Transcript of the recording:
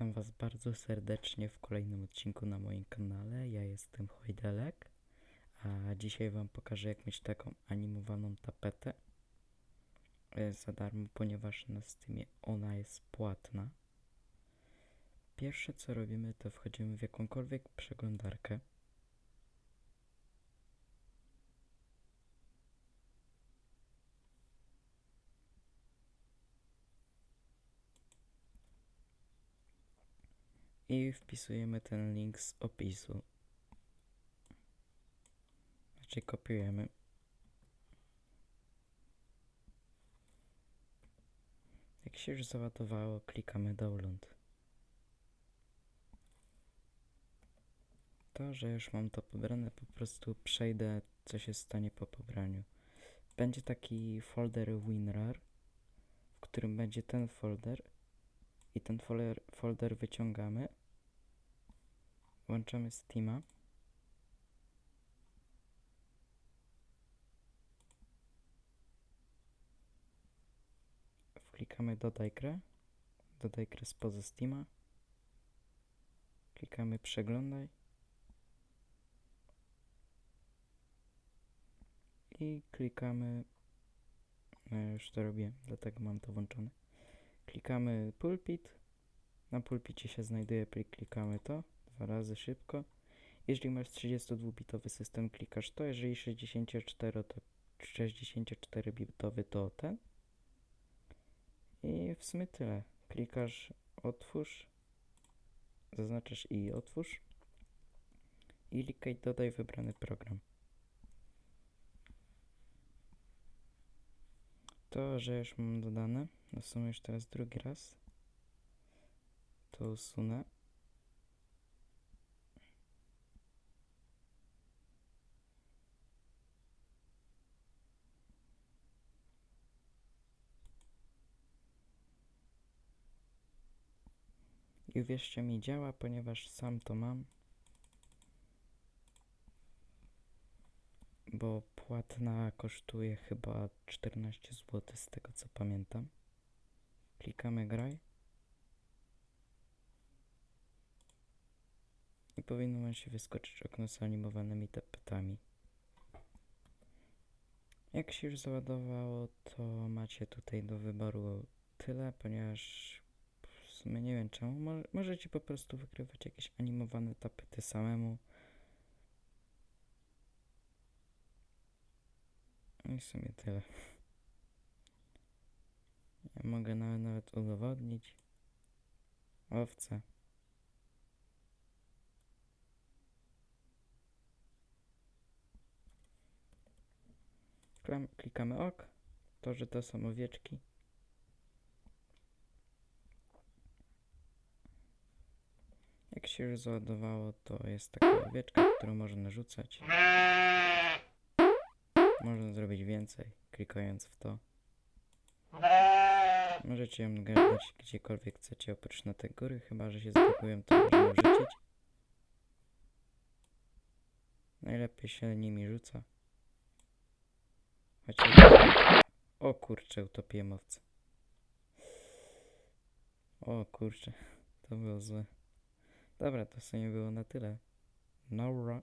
Witam Was bardzo serdecznie w kolejnym odcinku na moim kanale. Ja jestem Hojdelek, a dzisiaj Wam pokażę jak mieć taką animowaną tapetę e, za darmo, ponieważ na Steamie ona jest płatna. Pierwsze co robimy to wchodzimy w jakąkolwiek przeglądarkę. I wpisujemy ten link z opisu. Znaczy kopiujemy. Jak się już załadowało, klikamy download. To, że już mam to pobrane, po prostu przejdę, co się stanie po pobraniu. Będzie taki folder WinRAR, w którym będzie ten folder i ten folder, folder wyciągamy Włączamy Steama. Klikamy dodaj grę. Dodaj grę spoza Steama. Klikamy przeglądaj. I klikamy no już to robię, dlatego mam to włączone. Klikamy pulpit. Na pulpicie się znajduje plik, klikamy to dwa razy szybko. Jeżeli masz 32-bitowy system, klikasz to, jeżeli 64 to 64-bitowy to ten. I w sumie tyle. Klikasz otwórz, zaznaczasz i otwórz i klikaj dodaj wybrany program. To, że już mam dodane, no w sumie już teraz drugi raz, to usunę. I uwierzcie mi, działa, ponieważ sam to mam. Bo płatna kosztuje chyba 14 zł z tego co pamiętam. Klikamy graj. I powinno wam się wyskoczyć okno z animowanymi tapetami. Jak się już załadowało, to macie tutaj do wyboru tyle, ponieważ sumie nie wiem czemu. Mo możecie po prostu wykrywać jakieś animowane tapety samemu. No I w sumie tyle. Ja mogę nawet, nawet udowodnić. Owce. Klikamy OK. To, że to są owieczki. Jak się już załadowało, to jest taka owieczka, którą można narzucać. Można zrobić więcej, klikając w to. Możecie ją gadać gdziekolwiek chcecie, oprócz na te góry, chyba że się zbagują, to można wrzucić. Najlepiej się nimi rzuca. Chociaż... O kurczę, utopiłem owce. O kurczę, to było złe. Dobra, to w sumie było na tyle. Nora.